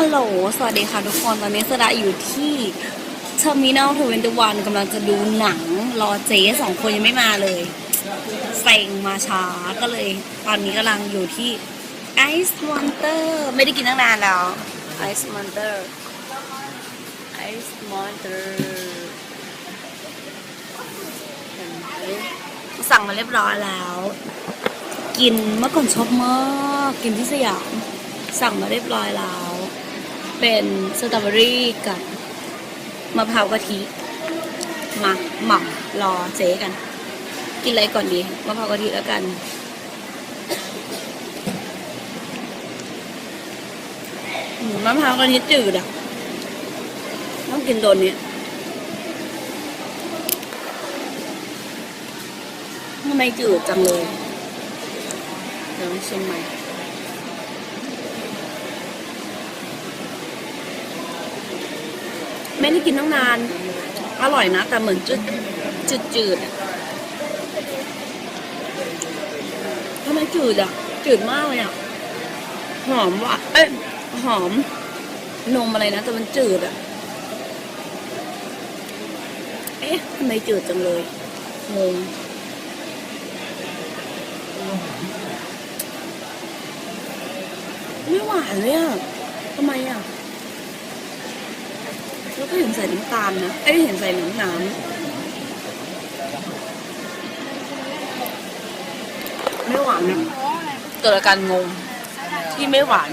ฮัลโหล สวัสดีค่ะทุกคน ตอนนี้สดาอยู่ที่เทอร์มินอลทเวนตี้วันกำลังจะดูหนัง รอเจ๊สองคนยังไม่มาเลยเซ็งมาช้าก็เลย ตอนนี้กำลังอยู่ที่ไอซ์มอนเตอร์ไม่ได้กินตั้งนานแล้วไอซ์มอนเตอร์ไอซ์มอนเตอร์สั่งมาเรียบร้อยแล้ว กินเมื่อก่อนชอบมาก กินที่สยาม สั่งมาเรียบร้อยแล้ว เป็นสตรอเบอรี่กับมะพร้าวกะทิ มาหมักรอเจ๊กัน กินอะไรก่อนดีมะพร้าวกะทิแล้วกัน มะพร้าวกะทิจืดอะ ต้องกินตัวนี้ทำไมจืดจังเลย เดี๋ยวลองชิมใหม่ ไม่ได้กินตั้งนาน อร่อยนะ แต่เหมือนจืดจืดจืดๆอะทำไมจืดอะ จืดมากเลยอะ หอมว่ะ เอ้ย หอม นมอะไรนะ แต่มันจืดอะ เอ๊ะทำไมจืดจังเลย งงไม่หวานเลยอะทำไมอะ ก็เห็นใส่น้ำตาลนะเอ้ยเห็นใส่น้ำน้ำไม่หวานนะเกิดอาการงงที่ไม่หวาน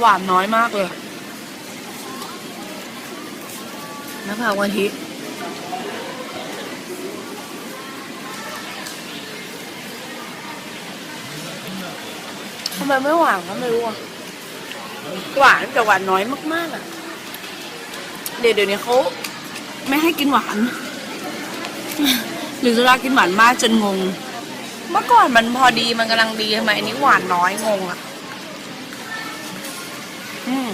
หวานน้อยมากเลยมะพร้าวกะทิ ทำไมไม่หวานก็ไม่รู้อะหวานแต่หวานน้อยมากๆอะ เดี๋ยวเดี๋ยวนี้เขาไม่ให้กินหวาน หรือจะรากินหวานมากจนงง เมื่อก่อนมันพอดีมันกำลังดีทำไมอันนี้หวานน้อยงงอะอืม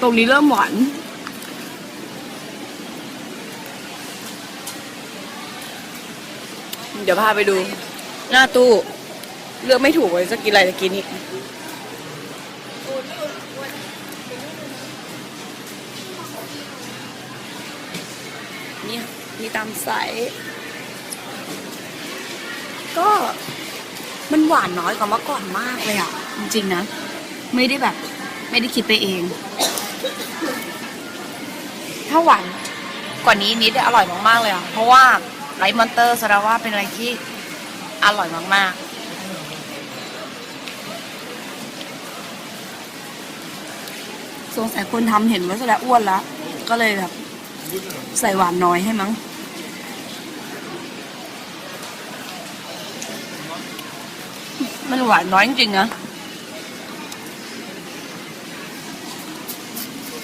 ตรงนี้เริ่มหวานเดี๋ยวพาไปดู หน้าตู้ เลือกไม่ถูกเลยจะกินอะไรจะกินนี่เนี่ยมีตามไซส์ก็มันหวานน้อยกว่าเมื่อก่อนมากเลยอะ จริงๆนะ ไม่ได้แบบ ไม่ได้คิดไปเอง ถ้าหวานกว่านี้นิดอร่อยมากๆเลยอะ เพราะว่าไรมอนเตอร์สดงว่าเป็นอะไรที่อร่อยมากๆ สงสัยคนทำเห็นว่าแสดงอ้วนแล้วก็เลยแบบ ใส่หวานน้อยให้มั้งมันหวานน้อยจริงๆนะ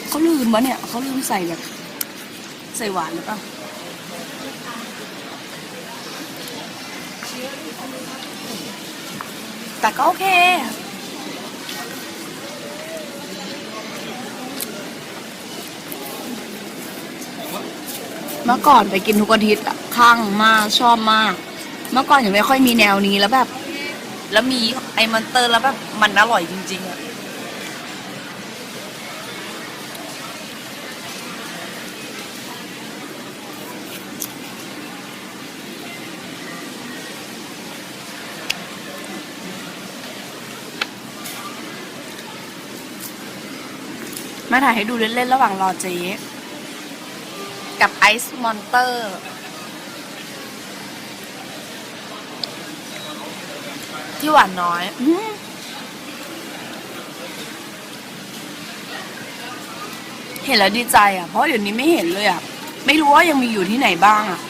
เขาลืมวะเนี่ยเขาลืมใส่แบบใส่หวานหรือเปล่าแต่ก็โอเค เมื่อก่อนไปกินทุกอาทิตย์อะข้างมากชอบมาก เมื่อก่อนยังไม่ค่อยมีแนวนี้แล้วแบบ แล้วมีไอ้มันเตอร์แล้วแบบมันอร่อยจริงๆอะมาถ่ายให้ดูเล่นๆระหว่างรอเจ๊ กับไอซ์มอนเตอร์ที่หวานน้อยอเห็นแล้วดีใจอะ เพราะเดี๋ยวนี้ไม่เห็นเลยอะ ไม่รู้ว่ายังมีอยู่ที่ไหนบ้างอะ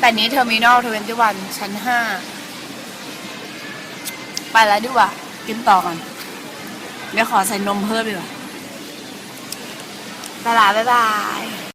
แต่นี้เทอร์มินอลทเวนตี้วันชั้นห้า ไปแล้วดีกว่า กินต่อก่อนเดี๋ยวขอใส่นมเพิ่มดีกว่าตลาดบ๊ายบาย